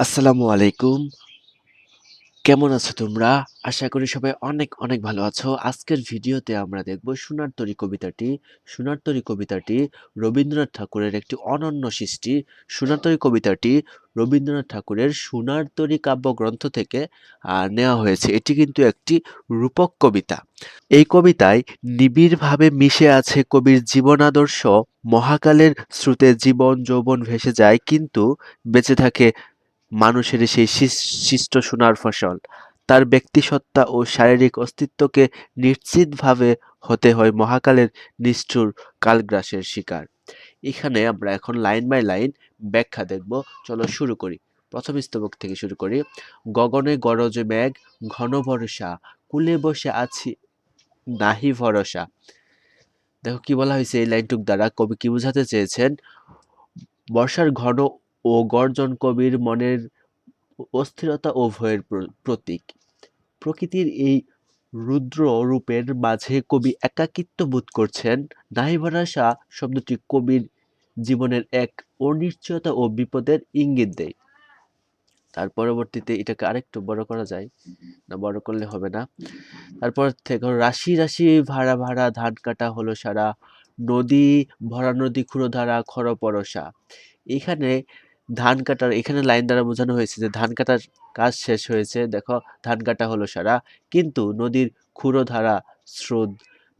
আসসালামু আলাইকুম। কেমন আছো তোমরা? আশা করি সবাই অনেক, অনেক ভালো আছো। আজকের ভিডিওতে আমরা দেখব 'সোনার তরী' কবিতাটি। 'সোনার তরী' কবিতাটি রবীন্দ্রনাথ ঠাকুরের একটি অনন্য সৃষ্টি। 'সোনার তরী' কবিতাটি রবীন্দ্রনাথ ঠাকুরের 'সোনার তরী' কাব্যগ্রন্থ থেকে নেওয়া হয়েছে। এটি কিন্তু একটি রূপক কবিতা। এই কবিতায় নিবিড়ভাবে মিশে আছে কবির জীবনাদর্শ। মহাকালের স্রোতে জীবন যৌবন ভেসে যায় কিন্তু বেঁচে থাকে মানুষের সেই শিষ্ট সোনার ফসল। তার ব্যক্তিসত্তা ও শারীরিক অস্তিত্বকে নিশ্চিতভাবে হতে হয় মহাকালের নিষ্ঠুর কালগ্রাসের শিকার। এখানে আমরা এখন লাইন বাই লাইন ব্যাখ্যা দেখব। চলো শুরু করি। প্রথম স্তবক থেকে শুরু করি। গগনে গরজে মেঘ, ঘন ভরসা, কুলে বসে আছি, নাহি ভরসা। দেখো কি বলা হয়েছে এই লাইনটুক দ্বারা, কবি কি বোঝাতে চেয়েছেন? বর্ষার ঘন ও গর্জন কবির মনের অস্থিরতা ও ভয়ের প্রতীক। প্রকৃতির এই রুদ্র রূপের মাঝে কবি একাকিত্ব বোধ করছেন। নাহি ভরসা শব্দটি কবির জীবনের এক অনিশ্চয়তা ও বিপদের ইঙ্গিত দেয়। তার পরবর্তীতে এটাকে আরেকটু বড় করা যায় না, বড় করলে হবে না তারপর থেকে রাশি রাশি ভাড়া ভাড়া ধান কাটা হলো সারা নদী ভরা নদী, ক্ষুরধারা খর পরশা এখানে ধান কাটার, এখানে লাইন দ্বারা বোঝানো হয়েছে যে ধান কাটার কাজ শেষ হয়েছে। দেখো, ধান কাটা হলো সারা। কিন্তু নদীর ক্ষুরধারা, স্রোত,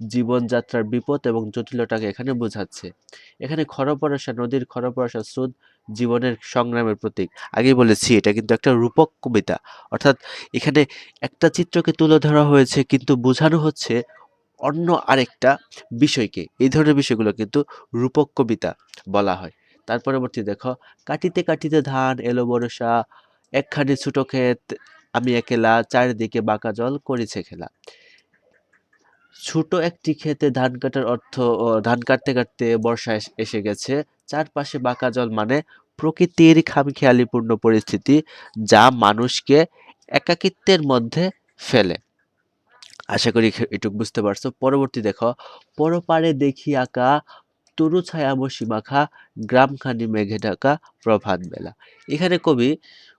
জীবনযাত্রার বিপদ এবং জটিলতাকে এখানে বোঝাচ্ছে। এখানে খরপরশা নদীর খরপরশা স্রোত, জীবনের সংগ্রামের প্রতীক। আগেই বলেছি, এটা কিন্তু একটা রূপক কবিতা। অর্থাৎ এখানে একটা চিত্রকে তুলে ধরা হয়েছে, কিন্তু বোঝানো হচ্ছে অন্য আরেকটা বিষয়কে। এই ধরনের বিষয়গুলো কিন্তু রূপক কবিতা বলা হয়। তার পরবর্তী দেখো, কাটিতে কাটিতে ধান, এলো বরসা একখানি ছোট ক্ষেত, আমি একেলা, চারিদিকে বাঁকা জল, করেছে খেলা। ছোট একটি ক্ষেতে ধান কাটার অর্থ ধান কাটতে কাটতে বর্ষা এসে গেছে। চারপাশে বাঁকা জল মানে প্রকৃতির খামখেয়ালিপূর্ণ পরিস্থিতি, যা মানুষকে একাকিত্বের মধ্যে ফেলে। আশা করি এটুকু বুঝতে পারছ। পরবর্তী দেখো, পরপারে দেখি আঁকা তরু ছায়া বসি মাখা গ্রামখানি মেঘে ঢাকা প্রভাত বেলা। এখানে কবি,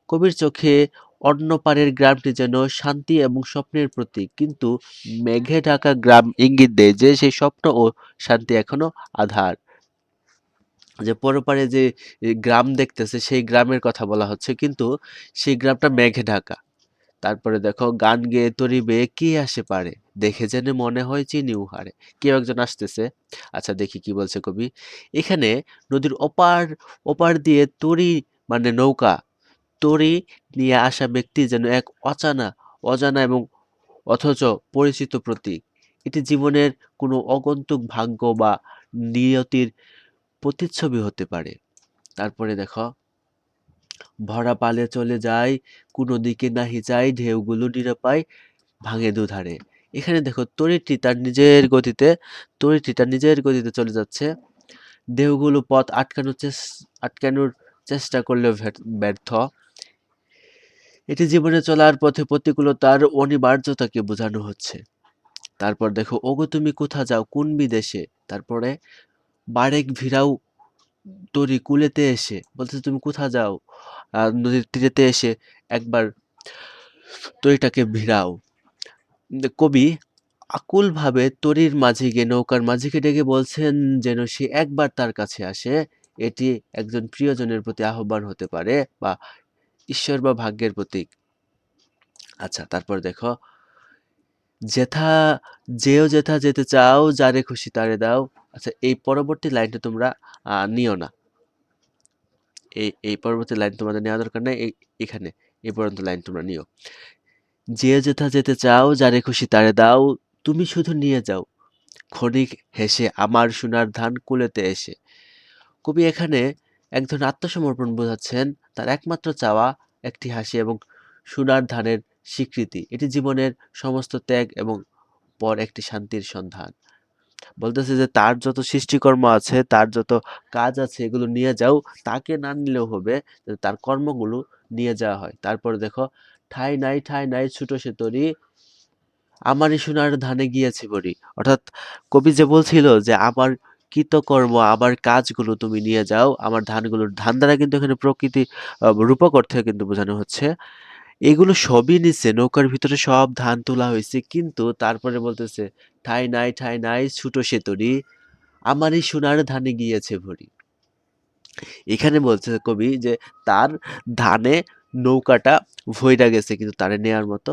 কবির চোখে অন্য পারের গ্রামটি যেন শান্তি এবং স্বপ্নের প্রতীক। কিন্তু মেঘে ঢাকা গ্রাম ইঙ্গিত দেয় যে, সেই স্বপ্ন ও শান্তি এখনও আধার। যে, পরপারে যে গ্রাম দেখতেছে, সেই গ্রামের কথা বলা হচ্ছে। কিন্তু সেই গ্রামটা মেঘে ঢাকা। তারপরে দেখো, গান গেয়ে তরি বেয়ে কে আসে পারে? দেখে যেন মনে হয় চিনি উহারে। কেউ একজন আসতেছে আচ্ছা দেখি কি বলছে কবি? এখানে নদীর ওপার ওপার দিয়ে তরি মানে নৌকা, তরি নিয়ে আসা ব্যক্তি যেন এক অচানা অজানা এবং অথচ পরিচিত প্রতীক। এটি জীবনের কোনো অগন্তুক ভাগ্য বা নিয়তির প্রতিচ্ছবি হতে পারে। তারপরে দেখো ভরা পালে চলে যায়, কোনো দিকে নাহি যায়, ঢেউগুলো নিরাপায় ভাঙে দুধারে। এখানে দেখো তরিটি তার নিজের গতিতে তরিটি তার নিজের গতিতে চলে যাচ্ছে। ঢেউগুলো পথ আটকানোর আটকানোর চেষ্টা করলেও ব্যর্থ। এটি জীবনে চলার পথে প্রতিকূলতার অনিবার্যতাকে বোঝানো হচ্ছে। তারপর দেখো, ওগো তুমি কোথা যাও? কোন বিদেশে? তারপরে, বারেক ভিড়াও তরি কুলেতে এসে বলছে তুমি কোথা যাও? নদীর তীরেতে এসে একবার তরিটাকে ভিড়াও। কবি আকুলভাবে তরির মাঝিকে নৌকার মাঝিকে ডেকে বলছেন যেন সে একবার তার কাছে আসে, এটি একজন প্রিয়জনের প্রতি আহ্বান হতে পারে বা ঈশ্বর বা ভাগ্যের প্রতীক। আচ্ছা তারপর দেখো, যেথা যেও যেথা যেতে চাও, যারে খুশি তারে দাও। আচ্ছা এই পরবর্তী লাইনটা তোমরা নিও না। এই এই পরবর্তী লাইন তোমাদের নেওয়া দরকার নেই এখানে, এই পর্যন্ত লাইন তোমরা নিও। যে যেথা যেতে চাও, যারে খুশি তারে দাও, তুমি শুধু নিয়ে যাও। ক্ষণিক হেসে আমার সোনার ধান কুলেতে এসে। কবি এখানে এক ধরনের আত্মসমর্পণ বোঝাচ্ছেন, তার একমাত্র চাওয়া একটি হাসি এবং সোনার ধানের স্বীকৃতি। এটি জীবনের সমস্ত ত্যাগ এবং পর একটি শান্তির সন্ধান। বলতেছে যে, তার যত সৃষ্টিকর্ম আছে, তার যত কাজ আছে, এগুলো নিয়ে যাও। তাকে না নিলেও হবে তার কর্মগুলো নিয়ে যাওয়া হয়। তারপর দেখো, ঠাই নাই ঠাই নাই, ছুটো সে তরি, আমারই সোনার ধানে গিয়েছে বড়ি। অর্থাৎ কবি যে বলছিল যে, আমার কৃতকর্ম, আমার কাজগুলো তুমি নিয়ে যাও। আমার ধানগুলোর ধান দ্বারা কিন্তু এখানে প্রকৃতি রূপক অর্থে কিন্তু বোঝানো হচ্ছে। এগুলো সবই নিচ্ছে নৌকার ভিতরে সব ধান তোলা হয়েছে, কিন্তু তারপরে বলতেছে, ঠাই নাই ঠাই নাই, ছুটো সে তরি আমার এই সোনার ধানে গিয়েছে ভরি। এখানে বলছে কবি যে, তার ধানে নৌকাটা ভইরা গেছে, কিন্তু তারে নেয়ার মতো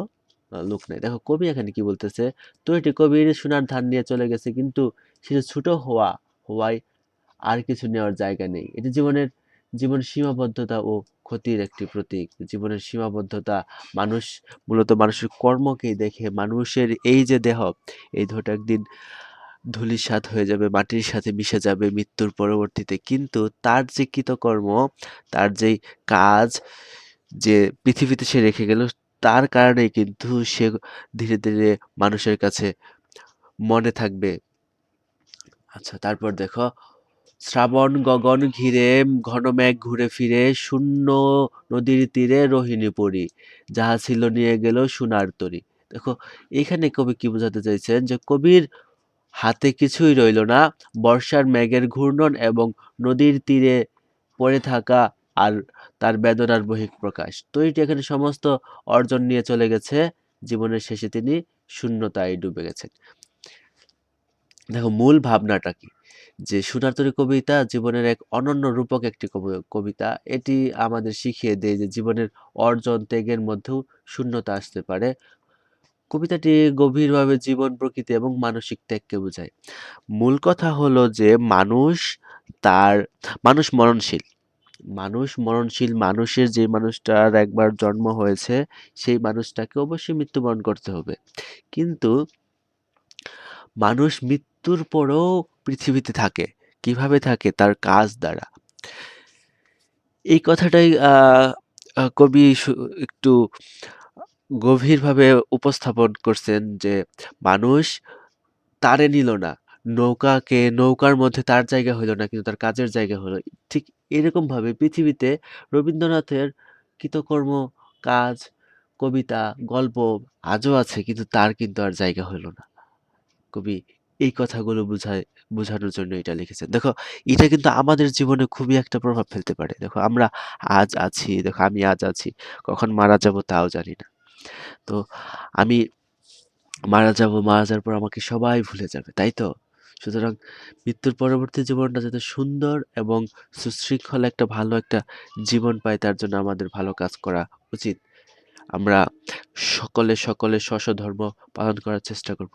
লোক নাই। দেখো, কবি এখানে কি বলতেছে, তো এটি কবির সোনার ধান নিয়ে চলে গেছে, কিন্তু সেটা ছোট হওয়া, হওয়ায় আর কিছু নেওয়ার জায়গা নেই। এটি জীবনের, জীবন সীমাবদ্ধতা ও ক্ষতির একটি প্রতীক। জীবনের সীমাবদ্ধতা, মানুষ, মূলত মানুষের কর্মকেই দেখে মানুষের এই যে দেহ, এই দেহটা একদিন ধূলিসাৎ হয়ে যাবে, মাটির সাথে মিশে যাবে মৃত্যুর পরবর্তীতে। কিন্তু তার যে কৃতকর্ম, তার যেই কাজ যে পৃথিবীতে সে রেখে গেল, তার কারণেই কিন্তু সে ধীরে ধীরে মানুষের কাছে মনে থাকবে। আচ্ছা তারপর দেখো শ্রাবণ গগন ঘিরে, ঘন মেঘ ঘুরে ফিরে, শূন্য নদীর তীরে রোহিণী পরি। যাহা ছিল নিয়ে গেল সোনার তরী। দেখো, এখানে কবি কি বোঝাতে চাইছেন? যে কবির হাতে কিছুই রইল না। বর্ষার মেঘের ঘূর্ণন এবং নদীর তীরে পড়ে থাকা আর তার বেদনার বহিঃপ্রকাশ। এটি এখানে সমস্ত অর্জন নিয়ে চলে গেছে। জীবনের শেষে তিনি শূন্যতায় ডুবে গেছেন। দেখো, মূল ভাবনাটা কি? যে সোনারতরী কবিতা জীবনের এক অনন্য রূপক একটি কবি- কবিতা, এটি আমাদের শিখিয়ে দেয় যে জীবনের অর্জন ত্যাগের মধ্যেও শূন্যতা আসতে পারে। কবিতাটি গভীরভাবে জীবন, প্রকৃতি এবং মানসিক ত্যাগকে বোঝায়। মূল কথা হলো যে মানুষ তার, মানুষ মরণশীল। মানুষ মরণশীল মানুষের যে মানুষটার একবার জন্ম হয়েছে, সেই মানুষটাকে অবশ্যই মৃত্যুবরণ করতে হবে। কিন্তু মানুষ মৃত্যুর পরেও পৃথিবীতে থাকে, কীভাবে থাকে, তার কাজ দ্বারা। এই কথাটাই কবি একটু গভীরভাবে উপস্থাপন করছেন যে, মানুষ তারে নিল না, নৌকাকে, নৌকার মধ্যে তার জায়গা হলো না, কিন্তু তার কাজের জায়গা হলো ঠিক এরকমভাবে পৃথিবীতে রবীন্দ্রনাথের কৃতকর্ম, কাজ, কবিতা, গল্প আজও আছে, কিন্তু তার কিন্তু আর জায়গা হলো না। কবি এই কথাগুলো বুঝায়, বোঝানোর জন্য এটা লিখেছেন দেখো, এটা কিন্তু আমাদের জীবনে খুবই একটা প্রভাব ফেলতে পারে। দেখো, আমরা আজ আছি, দেখো, আমি আজ আছি, কখন মারা যাব তাও জানি না। তো আমি মারা যাব, মারা যাওয়ার পর আমাকে সবাই ভুলে যাবে, তাই তো? সুতরাং মৃত্যুর পরবর্তী জীবনটা যাতে সুন্দর এবং সুশৃঙ্খল একটা ভালো একটা জীবন পায়, তার জন্য আমাদের ভালো কাজ করা উচিত। আমরা সকলে সকলে স্ব ধর্ম পালন করার চেষ্টা করব।